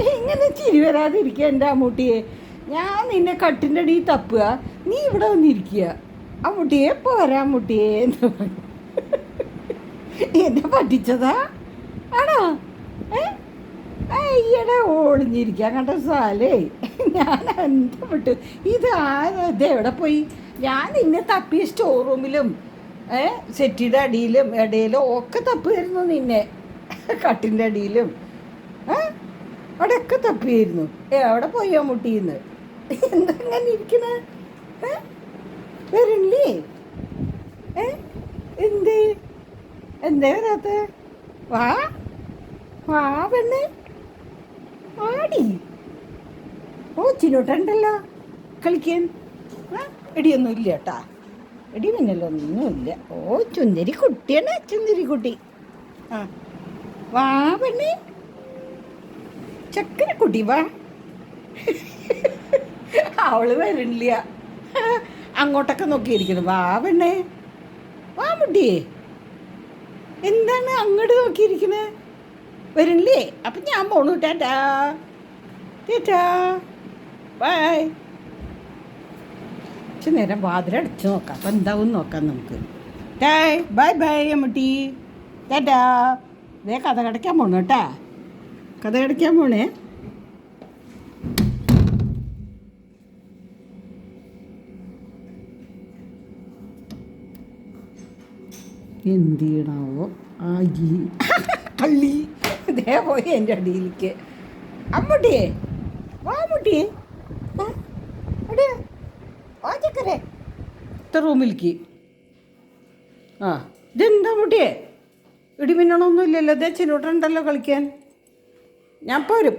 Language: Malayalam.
ഇങ്ങനെ ചിരി വരാതിരിക്കുക എന്റെ അമ്മൂട്ടിയെ. ഞാൻ നിന്നെ കട്ടിന്റെ അടിയിൽ തപ്പുക. നീ ഇവിടെ വന്നിരിക്കുക. അമ്മൂട്ടിയെ പോരാ അമ്മൂട്ടിയെ എന്ന് എന്നെ പറ്റിച്ചതാ? ആണോ? ഏ? അയ്യടെ ഒളിഞ്ഞിരിക്കാൻ കണ്ട സാലേ. ഞാൻ എന്താ വിട്ടു. ഇത് ആ ഇത് എവിടെ പോയി? ഞാൻ നിന്നെ തപ്പിയ സ്റ്റോർ റൂമിലും ഏ സെറ്റിയുടെ അടിയിലും ഇടയിലും ഒക്കെ തപ്പുമായിരുന്നു നിന്നെ. കട്ടിന്റെ അടിയിലും. ഏ? അവിടെയൊക്കെ തപ്പിയായിരുന്നു ഏ അവിടെ പോയോ മുട്ടിന്ന്? എന്താ ഇരിക്കണേ? ഏ? വരണില്ലേ? ഏ? എന്തേ? എന്തേ വരാത്ത? വാ. വാ പെണ്ണ്. ആടി ഓ ചിനോട്ടുണ്ടല്ലോ കളിക്കാൻ. എടിയൊന്നും ഇല്ല കേട്ടാ എടി പിന്നല്ലോ ഒന്നുമില്ല. ഓ ചുന്തിരി കുട്ടിയാണ് ചുന്തിരി കുട്ടി ആ. വാ പെണ്ണ്. ചക്കര കുട്ടി വാ. അവൾ വരണില്ല. അങ്ങോട്ടൊക്കെ നോക്കിയിരിക്കുന്നു. വാ പെണ്ണേ. വാ മുട്ടിയേ എന്താണ് അങ്ങോട്ട് നോക്കിയിരിക്കുന്നത് വരണില്ലേ? അപ്പം ഞാൻ പോണു. ടാറ്റാ. ടാറ്റാ. ബൈ. കുറച്ച് നേരം വാതിലടച്ച് നോക്കാം. അപ്പം എന്താവും നോക്കാം നമുക്ക്. ടായ്. ബൈ ബൈ അമ്മട്ടി. ടാറ്റാ. ഇതേ കഥ കടയ്ക്കാൻ പോണു കേട്ടാ. കഥ കടയ്ക്കാൻ പോണേ. എന്തിടാവോ? ആയി അരി ദേ ഇതേ പോയി എന്റെ അടിയിലേക്ക്. അമ്മൂട്ടിയെ വാ മുട്ടിയെ വാ അടേ വാ ചക്കരെ. ഇത്ര റൂമിലേക്ക്. ആ ഇതെന്താ മുട്ടിയെ ഇടിമിന്നണമൊന്നും ഇല്ലല്ലോ ഇതേ ചിന്നോട്ടുണ്ടല്ലോ കളിക്കാൻ. ഞാൻ പോരും.